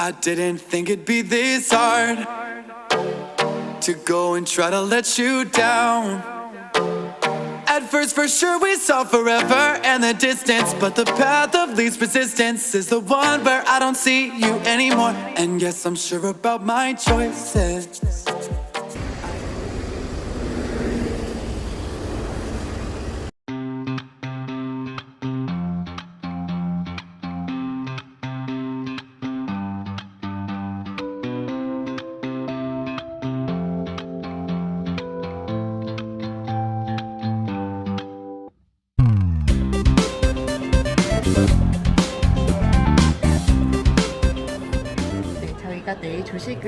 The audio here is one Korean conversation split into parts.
I didn't think it'd be this hard to go and try to let you down. At first, for sure, we saw forever and the distance. But the path of least resistance is the one where I don't see you anymore. And yes, I'm sure about my choices.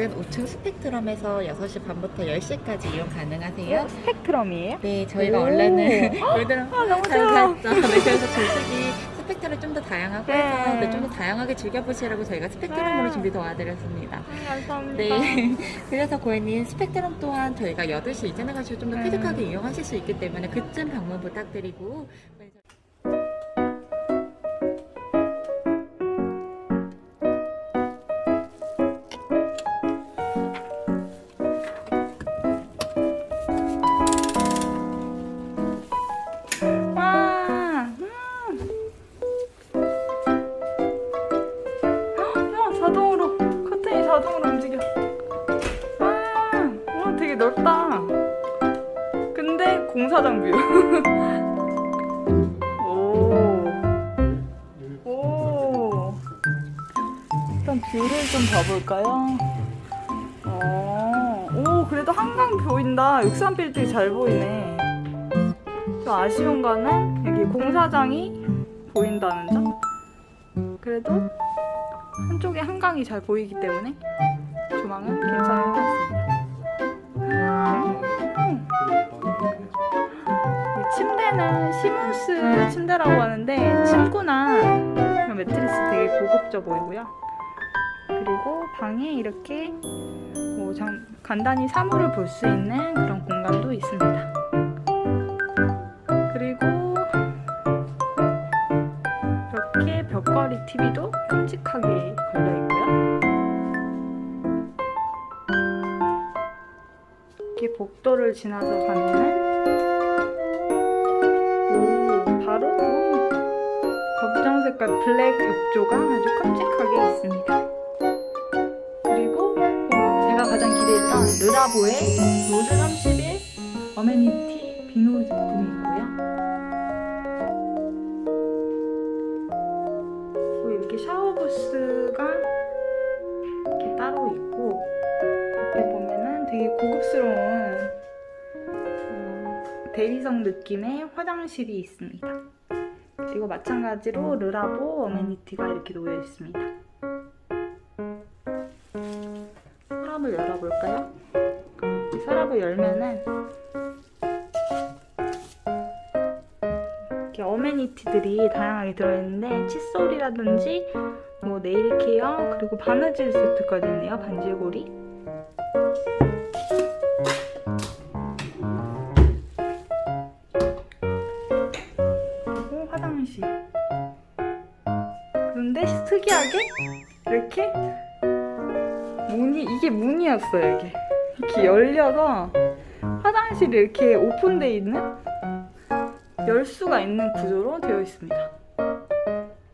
조식은 5층 스펙트럼에서 6시 반부터 10시까지 이용 가능하세요. 스펙트럼이에요? 네, 저희가 오. 원래는 요들은 아, 너무 잘 좋아. 네, 그래서 조식이 스펙트럼 좀더 다양하고 네. 해서 네, 좀더 다양하게 즐겨보시라고 저희가 스펙트럼으로 네. 준비 도와드렸습니다. 감사합니다. 네, 그래서 고객님 스펙트럼 또한 저희가 8시 이전에 가시고 좀더 네. 쾌적하게 이용하실 수 있기 때문에 그쯤 방문 부탁드리고 그래도 한강 보인다. 63빌딩 잘 보이네. 좀 아쉬운 거는 여기 공사장이 보인다는 점. 그래도 한쪽에 한강이 잘 보이기 때문에 조망은 괜찮은 것 같습니다. 음. 이 침대는 시무스 침대라고 하는데 침구나 매트리스 되게 고급져 보이고요. 방에 이렇게 뭐 장- 간단히 사물을 볼 수 있는 그런 공간도 있습니다. 그리고 이렇게 벽걸이 TV도 큼직하게 걸려 있고요. 이렇게 복도를 지나서 가면은 오 바로 오, 검정색깔 블랙 욕조가 아주 큼직하게 있습니다. 기대했던 르라보의 노즈 31 어메니티 비누 제품이 있고요. 그리고 이렇게 샤워 부스가 이렇게 따로 있고 옆에 보면은 되게 고급스러운 어, 대리석 느낌의 화장실이 있습니다. 그리고 마찬가지로 르라보 어메니티가 이렇게 놓여 있습니다. 서랍을 열어볼까요? 이 서랍을 열면은 이렇게 어메니티들이 다양하게 들어있는데 칫솔이라든지 뭐 네일 케어 그리고 바느질 세트까지 있네요 반질고리 화장실 그런데 특이하게 이렇게 문이 이게 문이었어요 이게 이렇게 열려서 화장실이 이렇게 오픈돼 있는 열 수가 있는 구조로 되어 있습니다.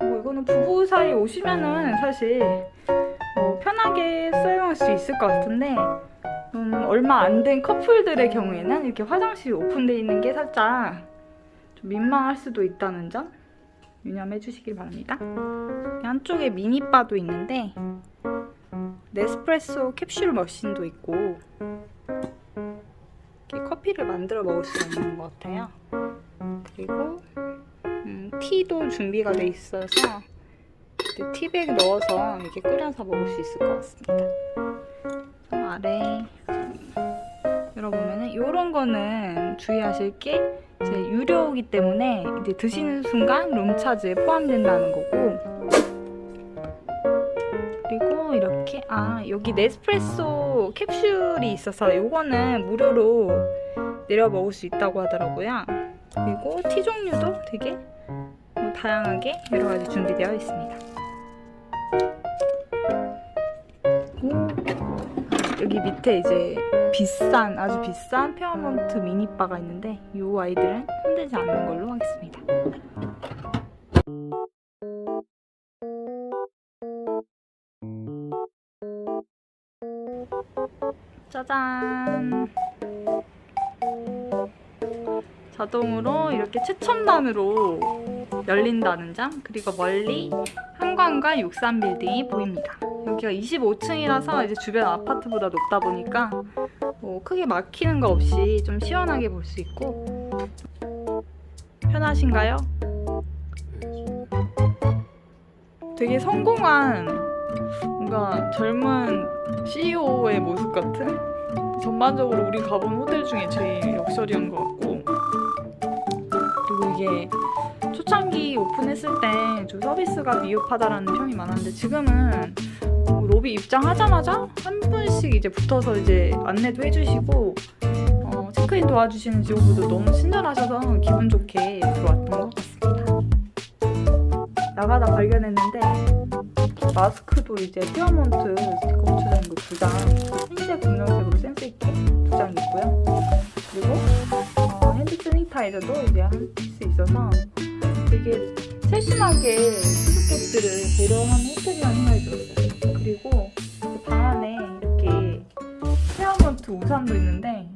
뭐 이거는 부부 사이 오시면은 사실 뭐 편하게 사용할 수 있을 것 같은데 음, 얼마 안 된 커플들의 경우에는 이렇게 화장실이 오픈돼 있는 게 살짝 좀 민망할 수도 있다는 점 유념해 주시길 바랍니다. 한쪽에 미니바도 있는데 네스프레소 캡슐 머신도 있고 이렇게 커피를 만들어 먹을 수 있는 것 같아요. 그리고 음, 티도 준비가 돼 있어서 티백 넣어서 이렇게 끓여서 먹을 수 있을 것 같습니다. 저 아래 열어보면은 이런 거는 주의하실 게 유료이기 때문에 이제 드시는 순간 룸차즈에 포함된다는 거고 이렇게 아 여기 네스프레소 캡슐이 있어서 이거는 무료로 내려 먹을 수 있다고 하더라고요. 그리고 티 종류도 되게 뭐 다양하게 여러 가지 준비되어 있습니다. 저기 밑에 이제 비싼 아주 비싼 페어몬트 미니바가 있는데 이 아이들은 힘들지 않는 걸로 하겠습니다. 짜잔. 자동으로 이렇게 최첨단으로 열린다는 점 그리고 멀리 한강과 63 빌딩이 보입니다. 여기가 25층이라서 이제 주변 아파트보다 높다 보니까 뭐 크게 막히는 거 없이 좀 시원하게 볼 수 있고 편하신가요? 되게 성공한 뭔가 젊은 CEO의 모습 같은 전반적으로 우리 가본 호텔 중에 제일 럭셔리한 것 같고 그리고 이게 초창기 오픈했을 때 좀 서비스가 미흡하다라는 평이 많았는데 지금은 어, 로비 입장하자마자 한 분씩 이제 붙어서 이제 안내도 해주시고 어, 체크인 도와주시는 직원분도 너무 친절하셔서 기분 좋게 들어왔던 것 같습니다. 나가다 발견했는데 마스크도 이제 피어몬트 스티커 붙여져 있는 거두 장, 흰색, 검정색으로 세니타이저도 이제 한 피스 있어서 되게 세심하게 수수께끼들을 배려하는 호텔이라는 생각이 들었어요. 그리고 이방 안에 이렇게 페어먼트 우산도 있는데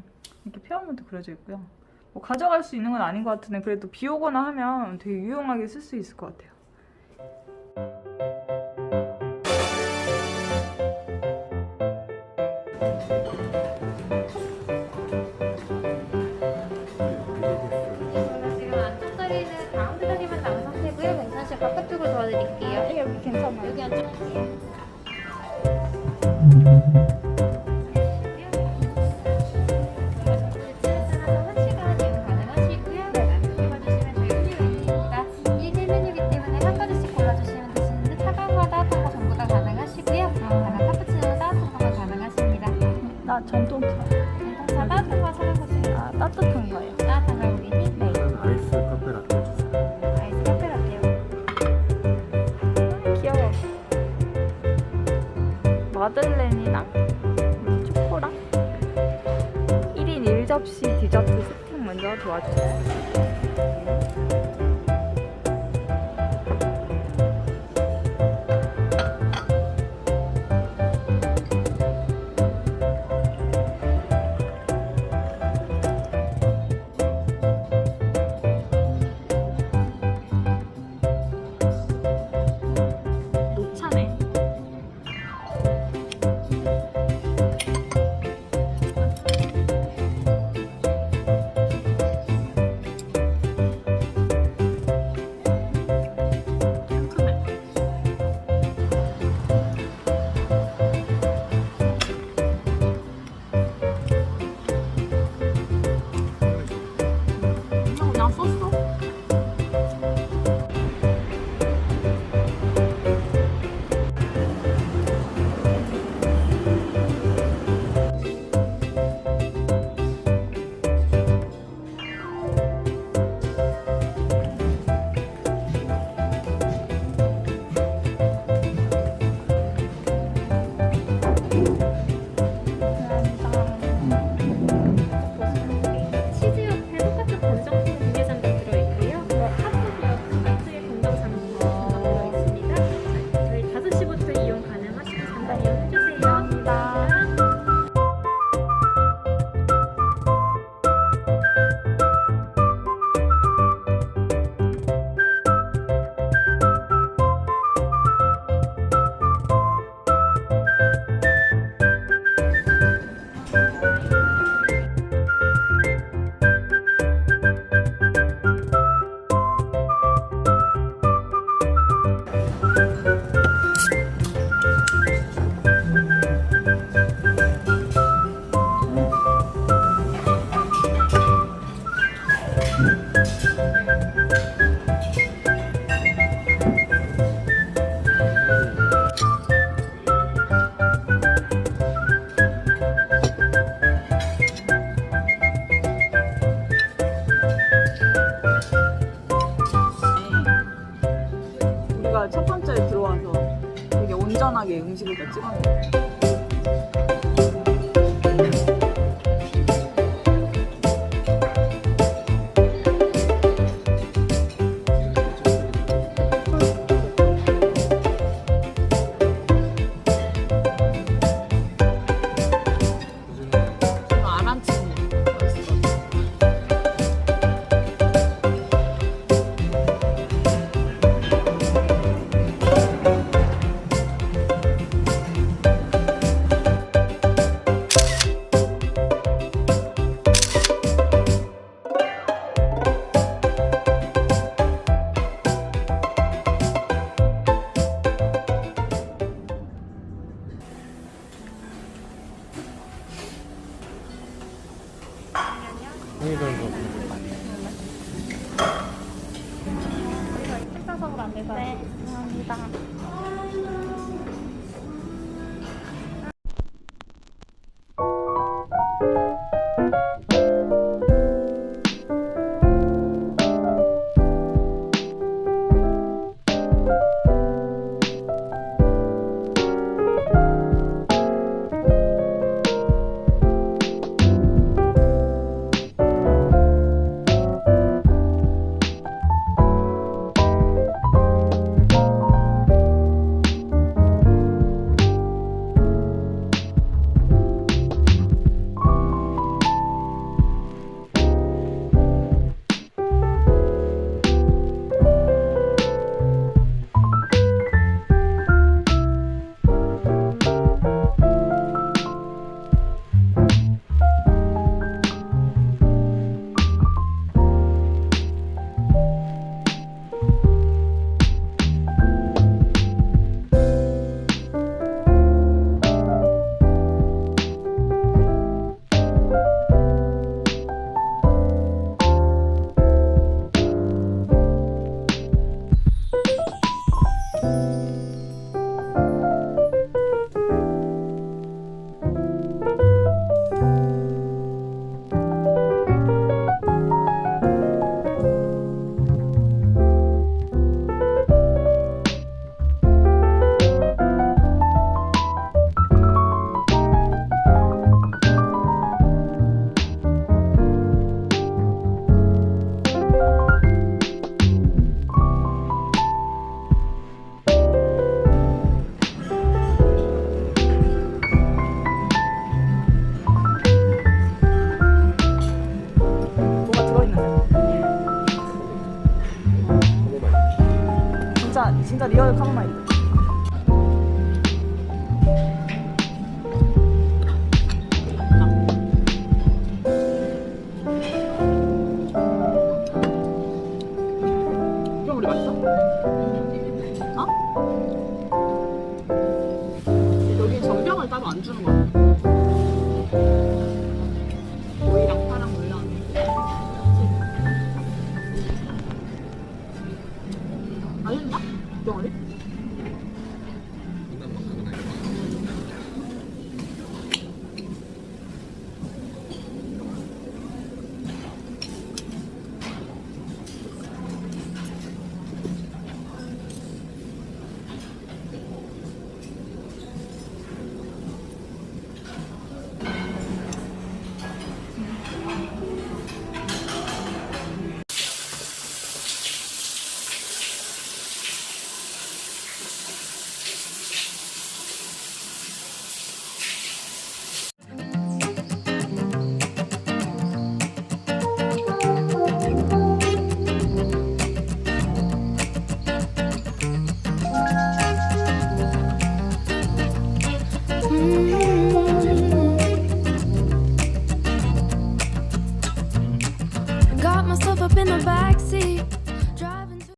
이렇게 페어먼트 그려져 있고요. 뭐 가져갈 수 있는 건 아닌 것 같은데 그래도 비 오거나 하면 되게 유용하게 쓸 수 있을 것 같아요. 나 전통차. 아, 따뜻한 거예요. 네. 아이스 카페 라떼 주세요. 귀여워. 마들렌이랑 초코랑 1인 1접시 디저트 스틱 먼저 도와주세요. 첫 번째 들어와서 되게 온전하게 음식을 다 찍었는데 종이별로 식사석으로 안내서 네, 감사합니다.